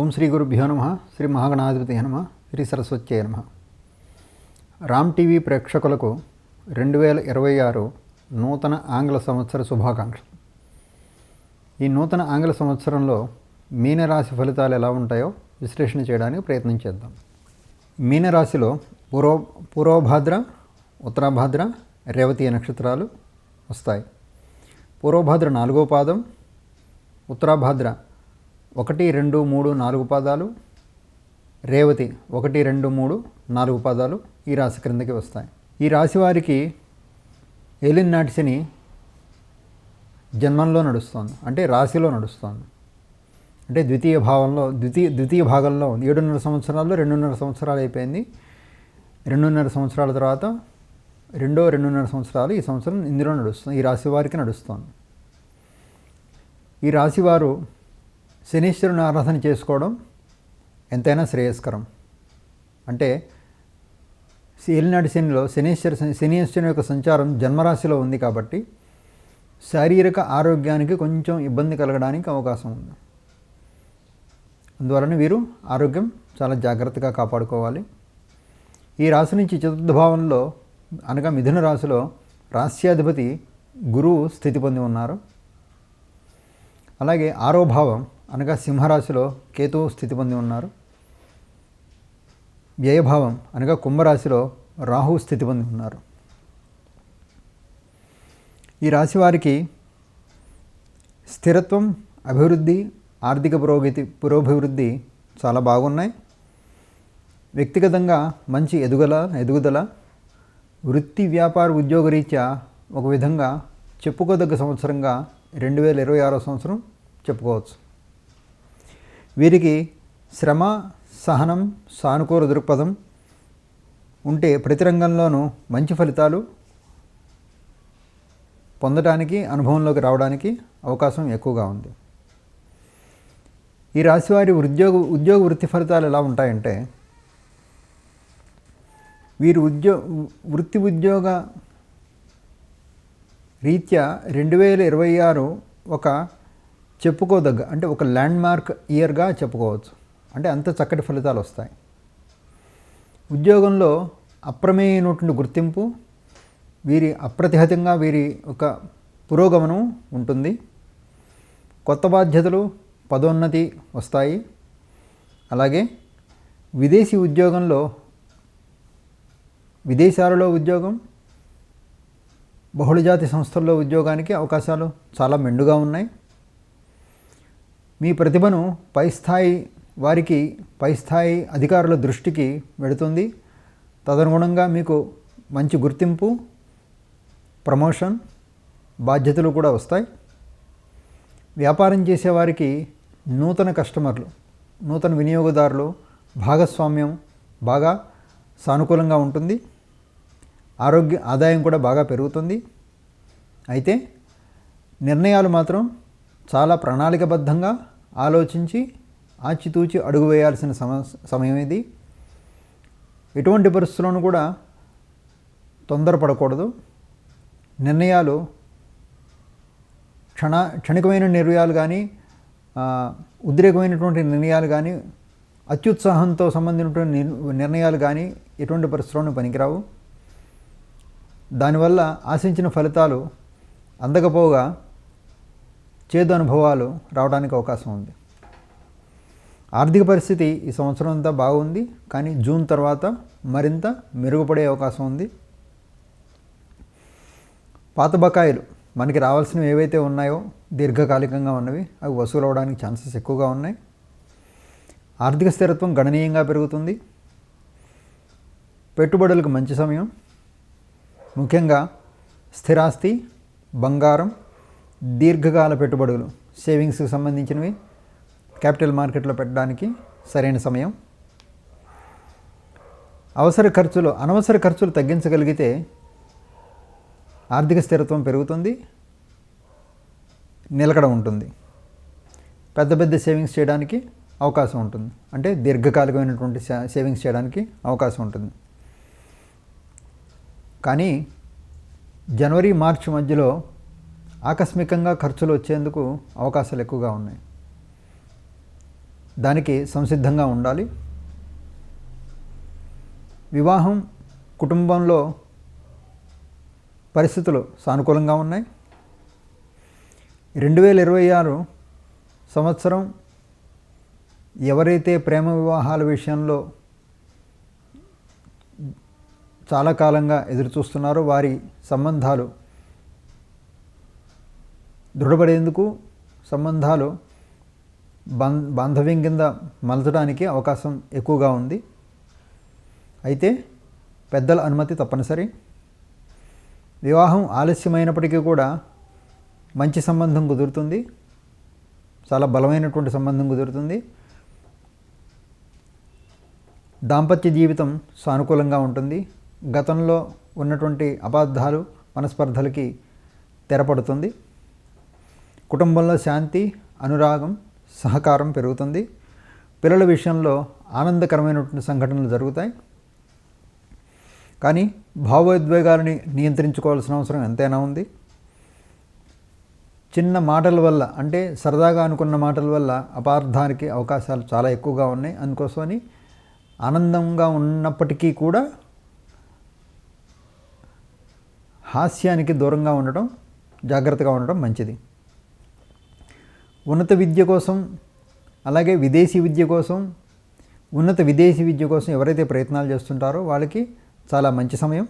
ఓం శ్రీ గురుభ్యో నమ శ్రీ మహాగణాధిపతి నమ శ్రీ సరస్వత్యే నమ. రామ్ టీవీ ప్రేక్షకులకు రెండు వేల ఇరవై ఆరు నూతన ఆంగ్ల సంవత్సర శుభాకాంక్షలు. ఈ నూతన ఆంగ్ల సంవత్సరంలో మీనరాశి ఫలితాలు ఎలా ఉంటాయో విశ్లేషణ చేయడానికి ప్రయత్నం చేద్దాం. మీనరాశిలో పూర్వ పూర్వభాద్ర ఉత్తరాభాద్ర రేవతి నక్షత్రాలు వస్తాయి. పూర్వభాద్ర నాలుగో పాదం ఉత్తరాభాద్ర ఒకటి రెండు మూడు నాలుగు పాదాలు. రేవతి ఒకటి రెండు మూడు నాలుగు పాదాలు ఈ రాశి క్రిందకి వస్తాయి. ఈ రాశి వారికి ఏలిన్ నాటి జన్మంలో నడుస్తోంది. అంటే రాశిలో నడుస్తోంది. అంటే ద్వితీయ భావంలో ద్వితీయ ద్వితీయ భాగంలో ఉంది. ఏడున్నర సంవత్సరాల్లో రెండున్నర సంవత్సరాలు అయిపోయింది. రెండున్నర సంవత్సరాల తర్వాత రెండో రెండున్నర సంవత్సరాలు ఈ సంవత్సరం ఇందులో నడుస్తుంది. ఈ రాశి వారికి నడుస్తోంది. ఈ రాశివారు శనీశ్వరుని ఆరాధన చేసుకోవడం ఎంతైనా శ్రేయస్కరం. అంటే ఏలినాటి శనిలో శనీశ్వర శనీశ్వరుని యొక్క సంచారం జన్మరాశిలో ఉంది కాబట్టి శారీరక ఆరోగ్యానికి కొంచెం ఇబ్బంది కలగడానికి అవకాశం ఉంది. అందువలన వీరు ఆరోగ్యం చాలా జాగ్రత్తగా కాపాడుకోవాలి. ఈ రాశి నుంచి చతుర్థ భావంలో అనగా మిథున రాశిలో రాస్యాధిపతి గురువు స్థితి పొంది ఉన్నారు. అలాగే ఆరో భావం అనగా సింహరాశిలో కేతువు స్థితి పొంది ఉన్నారు. వ్యయభావం అనగా కుంభరాశిలో రాహు స్థితి పొంది ఉన్నారు. ఈ రాశి వారికి స్థిరత్వం అభివృద్ధి ఆర్థిక పురోగతి పురోభివృద్ధి చాలా బాగున్నాయి. వ్యక్తిగతంగా మంచి ఎదుగల ఎదుగుదల వృత్తి వ్యాపార ఉద్యోగరీత్యా ఒక విధంగా చెప్పుకోదగ్గ సంవత్సరంగా రెండు వేల ఇరవై ఆరో సంవత్సరం చెప్పుకోవచ్చు. వీరికి శ్రమ సహనం సానుకూల దృక్పథం ఉంటే ప్రతి రంగంలోనూ మంచి ఫలితాలు పొందడానికి అనుభవంలోకి రావడానికి అవకాశం ఎక్కువగా ఉంది. ఈ రాశివారి ఉద్యోగ ఉద్యోగ వృత్తి ఫలితాలు ఎలా ఉంటాయంటే వీరు ఉద్యో వృత్తి ఉద్యోగ రీత్యా రెండు వేల ఇరవై ఆరు ఒక చెప్పుకోదగ్గ అంటే ఒక ల్యాండ్ మార్క్ ఇయర్గా చెప్పుకోవచ్చు. అంటే అంత చక్కటి ఫలితాలు వస్తాయి. ఉద్యోగంలో అప్రమేయనటువంటి గుర్తింపు వీరి అప్రతిహతంగా వీరి ఒక పురోగమనం ఉంటుంది. కొత్త బాధ్యతలు పదోన్నతి వస్తాయి. అలాగే విదేశీ ఉద్యోగంలో విదేశాలలో ఉద్యోగం బహుళజాతి సంస్థల్లో ఉద్యోగానికి అవకాశాలు చాలా మెండుగా ఉన్నాయి. మీ ప్రతిభను పై స్థాయి వారికి పై స్థాయి అధికారుల దృష్టికి వెడుతుంది. తదనుగుణంగా మీకు మంచి గుర్తింపు ప్రమోషన్ బాధ్యతలు కూడా వస్తాయి. వ్యాపారం చేసేవారికి నూతన కస్టమర్లు నూతన వినియోగదారులు భాగస్వామ్యం బాగా సానుకూలంగా ఉంటుంది. ఆరోగ్య ఆదాయం కూడా బాగా పెరుగుతుంది. అయితే నిర్ణయాలు మాత్రం చాలా ప్రణాళికబద్ధంగా ఆలోచించి ఆచితూచి అడుగు వేయాల్సిన సమ సమయం ఇది ఎటువంటి పరిస్థితుల్లోనూ కూడా తొందరపడకూడదు. నిర్ణయాలు క్షణ క్షణికమైన నిర్ణయాలు కానీ ఉద్రేకమైనటువంటి నిర్ణయాలు కానీ అత్యుత్సాహంతో సంబంధించినటువంటి నిర్ణయాలు కానీ ఎటువంటి పరిస్థితుల్లోనూ పనికిరావు. దానివల్ల ఆశించిన ఫలితాలు అందకపోగా చేదు అనుభవాలు రావడానికి అవకాశం ఉంది. ఆర్థిక పరిస్థితి ఈ సంవత్సరం అంతా బాగుంది కానీ జూన్ తర్వాత మరింత మెరుగుపడే అవకాశం ఉంది. పాత బకాయిలు మనకి రావాల్సినవి ఏవైతే ఉన్నాయో దీర్ఘకాలికంగా ఉన్నవి అవి వసూలు అవడానికి ఛాన్సెస్ ఎక్కువగా ఉన్నాయి. ఆర్థిక స్థిరత్వం గణనీయంగా పెరుగుతుంది. పెట్టుబడులకు మంచి సమయం. ముఖ్యంగా స్థిరాస్తి బంగారం దీర్ఘకాల పెట్టుబడులు సేవింగ్స్కి సంబంధించినవి క్యాపిటల్ మార్కెట్లో పెట్టడానికి సరైన సమయం. అవసర ఖర్చులు అనవసర ఖర్చులు తగ్గించగలిగితే ఆర్థిక స్థిరత్వం పెరుగుతుంది నిలకడ ఉంటుంది. పెద్ద పెద్ద సేవింగ్స్ చేయడానికి అవకాశం ఉంటుంది. అంటే దీర్ఘకాలికమైనటువంటి సేవింగ్స్ చేయడానికి అవకాశం ఉంటుంది. కానీ జనవరి మార్చి మధ్యలో ఆకస్మికంగా ఖర్చులు వచ్చేందుకు అవకాశాలు ఎక్కువగా ఉన్నాయి. దానికి సంసిద్ధంగా ఉండాలి. వివాహం కుటుంబంలో పరిస్థితులు సానుకూలంగా ఉన్నాయి. రెండు వేల ఇరవై ఆరు సంవత్సరం ఎవరైతే ప్రేమ వివాహాల విషయంలో చాలా కాలంగా ఎదురు చూస్తున్నారో వారి సంబంధాలు దృఢపడేందుకు సంబంధాలు బాం బాంధవ్యం కింద మలచడానికి అవకాశం ఎక్కువగా ఉంది. అయితే పెద్దల అనుమతి తప్పనిసరి. వివాహం ఆలస్యమైనప్పటికీ కూడా మంచి సంబంధం కుదురుతుంది. చాలా బలమైనటువంటి సంబంధం కుదురుతుంది. దాంపత్య జీవితం సానుకూలంగా ఉంటుంది. గతంలో ఉన్నటువంటి అబద్ధాలు మనస్పర్ధలకి తెరపడుతుంది. కుటుంబంలో శాంతి అనురాగం సహకారం పెరుగుతుంది. పిల్లల విషయంలో ఆనందకరమైనటువంటి సంఘటనలు జరుగుతాయి. కానీ భావోద్వేగాలని నియంత్రించుకోవాల్సిన అవసరం ఎంతైనా ఉంది. చిన్న మాటల వల్ల అంటే సరదాగా అనుకున్న మాటల వల్ల అపార్థానికి అవకాశాలు చాలా ఎక్కువగా ఉన్నాయి. అందుకోసమని ఆనందంగా ఉన్నప్పటికీ కూడా హాస్యానికి దూరంగా ఉండటం జాగ్రత్తగా ఉండటం మంచిది. ఉన్నత విద్య కోసం అలాగే విదేశీ విద్య కోసం ఉన్నత విదేశీ విద్య కోసం ఎవరైతే ప్రయత్నాలు చేస్తుంటారో వాళ్ళకి చాలా మంచి సమయం.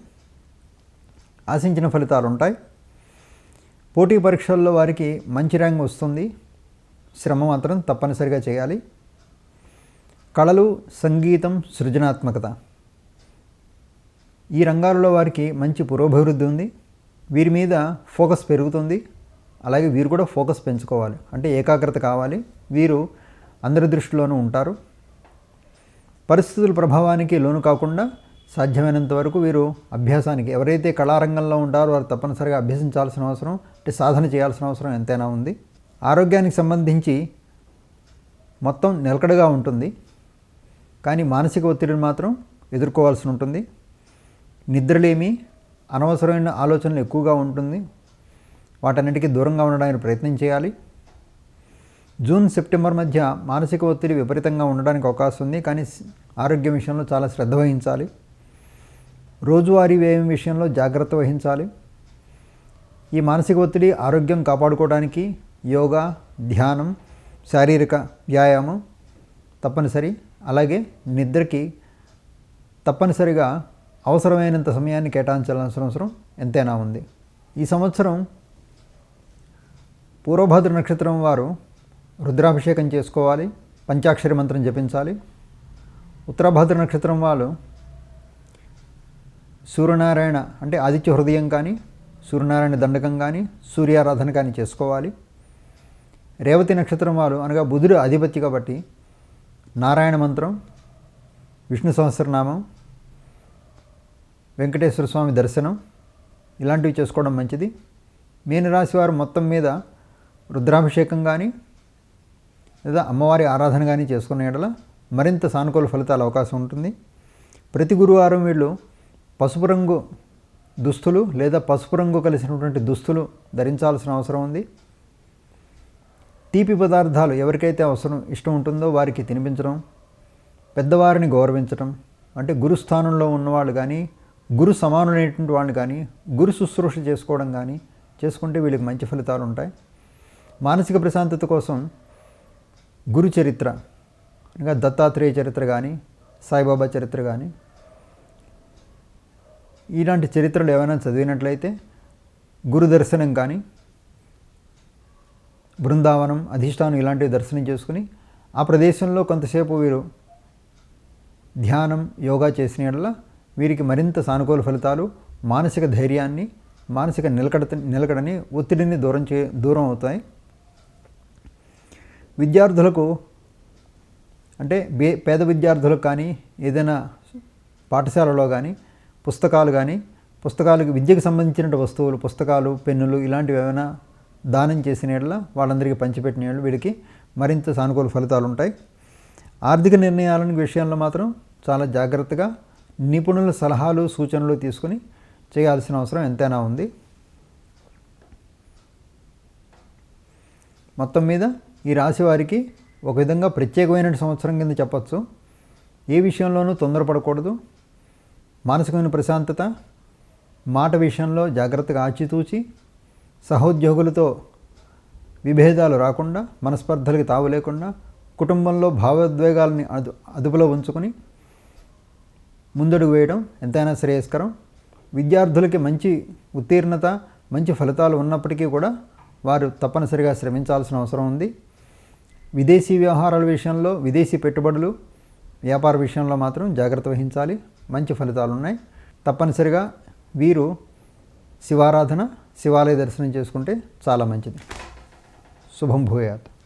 ఆశించిన ఫలితాలు ఉంటాయి. పోటీ పరీక్షల్లో వారికి మంచి ర్యాంక్ వస్తుంది. శ్రమ మాత్రం తప్పనిసరిగా చేయాలి. కళలు సంగీతం సృజనాత్మకత. ఈ రంగాలలో వారికి మంచి పురోభివృద్ధి ఉంది. వీరి మీద ఫోకస్ పెరుగుతుంది. అలాగే వీరు కూడా ఫోకస్ పెంచుకోవాలి. అంటే ఏకాగ్రత కావాలి. వీరు అందరి దృష్టిలోనూ ఉంటారు. పరిస్థితుల ప్రభావానికి లోను కాకుండా సాధ్యమైనంత వరకు వీరు అభ్యాసానికి ఎవరైతే కళారంగంలో ఉంటారో వారు తప్పనిసరిగా అభ్యసించాల్సిన అవసరం అంటే సాధన చేయాల్సిన అవసరం ఎంతైనా ఉంది. ఆరోగ్యానికి సంబంధించి మొత్తం నిలకడగా ఉంటుంది. కానీ మానసిక ఒత్తిడిని మాత్రం ఎదుర్కోవాల్సి ఉంటుంది. నిద్రలేమి అనవసరమైన ఆలోచనలు ఎక్కువగా ఉంటుంది. వాటన్నిటికీ దూరంగా ఉండడానికి ప్రయత్నం చేయాలి. జూన్ సెప్టెంబర్ మధ్య మానసిక ఒత్తిడి విపరీతంగా ఉండడానికి అవకాశం ఉంది కానీ ఆరోగ్యం విషయంలో చాలా శ్రద్ధ వహించాలి. రోజువారీ వ్యయం విషయంలో జాగ్రత్త వహించాలి. ఈ మానసిక ఒత్తిడి ఆరోగ్యం కాపాడుకోవడానికి యోగా ధ్యానం శారీరక వ్యాయామం తప్పనిసరి. అలాగే నిద్రకి తప్పనిసరిగా అవసరమైనంత సమయాన్ని కేటాయించాల్సిన అవసరం ఎంతైనా ఉంది. ఈ సంవత్సరం పూర్వభద్ర నక్షత్రం వారు రుద్రాభిషేకం చేసుకోవాలి పంచాక్షరి మంత్రం జపించాలి. ఉత్తరభద్ర నక్షత్రం వాళ్ళు సూర్యనారాయణ అంటే ఆదిత్య హృదయం కానీ సూర్యనారాయణ దండకం కానీ సూర్యారాధన కానీ చేసుకోవాలి. రేవతి నక్షత్రం వారు అనగా బుధుడు అధిపతి కాబట్టి నారాయణ మంత్రం విష్ణు సహస్రనామం వెంకటేశ్వర స్వామి దర్శనం ఇలాంటివి చేసుకోవడం మంచిది. మీనరాశి వారు మొత్తం మీద రుద్రాభిషేకం కానీ లేదా అమ్మవారి ఆరాధన కానీ చేసుకున్న ఎడల మరింత సానుకూల ఫలితాల అవకాశం ఉంటుంది. ప్రతి గురువారం వీళ్ళు పసుపు రంగు దుస్తులు లేదా పసుపు రంగు కలిసినటువంటి దుస్తులు ధరించాల్సిన అవసరం ఉంది. తీపి పదార్థాలు ఎవరికైతే అవసరం ఇష్టం ఉంటుందో వారికి తినిపించడం పెద్దవారిని గౌరవించడం అంటే గురుస్థానంలో ఉన్నవాళ్ళు కానీ గురు సమానులైనటువంటి వాళ్ళు కానీ గురు శుశ్రూష చేసుకోవడం కానీ చేసుకుంటే వీళ్ళకి మంచి ఫలితాలు ఉంటాయి. మానసిక ప్రశాంతత కోసం గురు చరిత్ర ఇంకా దత్తాత్రేయ చరిత్ర కానీ సాయిబాబా చరిత్ర కానీ ఇలాంటి చరిత్రలు ఏమైనా చదివినట్లయితే గురు దర్శనం కానీ బృందావనం అధిష్టానం ఇలాంటివి దర్శనం చేసుకుని ఆ ప్రదేశంలో కొంతసేపు వీరు ధ్యానం యోగా చేసిన యెడల వీరికి మరింత సానుకూల ఫలితాలు మానసిక ధైర్యాన్ని మానసిక నిలకడ నిలకడని ఒత్తిడిని దూరం చే దూరం అవుతాయి. విద్యార్థులకు అంటే బే పేద విద్యార్థులకు కానీ ఏదైనా పాఠశాలలో కానీ పుస్తకాలు కానీ పుస్తకాలకు విద్యకు సంబంధించిన వస్తువులు పుస్తకాలు పెన్నులు ఇలాంటివి ఏమైనా దానం చేసిన యెడల వాళ్ళందరికీ పంచిపెట్టిన యెడల వీళ్ళకి మరింత సానుకూల ఫలితాలు ఉంటాయి. ఆర్థిక నిర్ణయాల విషయంలో మాత్రం చాలా జాగ్రత్తగా నిపుణుల సలహాలు సూచనలు తీసుకుని చేయాల్సిన అవసరం ఎంతైనా ఉంది. మొత్తం మీద ఈ రాశి వారికి ఒక విధంగా ప్రత్యేకమైన సంవత్సరం కింద చెప్పచ్చు. ఏ విషయంలోనూ తొందరపడకూడదు. మానసికమైన ప్రశాంతత మాట విషయంలో జాగ్రత్తగా ఆచితూచి సహోద్యోగులతో విభేదాలు రాకుండా మనస్పర్ధలకు తావు లేకుండా కుటుంబంలో భావోద్వేగాలని అదు అదుపులో ఉంచుకొని ముందడుగు వేయడం ఎంతైనా శ్రేయస్కరం. విద్యార్థులకి మంచి ఉత్తీర్ణత మంచి ఫలితాలు ఉన్నప్పటికీ కూడా వారు తప్పనిసరిగా శ్రమించాల్సిన అవసరం ఉంది. విదేశీ వ్యవహారాల విషయంలో విదేశీ పెట్టుబడులు వ్యాపార విషయంలో మాత్రం జాగ్రత్త వహించాలి. మంచి ఫలితాలు ఉన్నాయి. తప్పనిసరిగా వీరు శివారాధన శివాలయ దర్శనం చేసుకుంటే చాలా మంచిది. శుభం భూయాత్.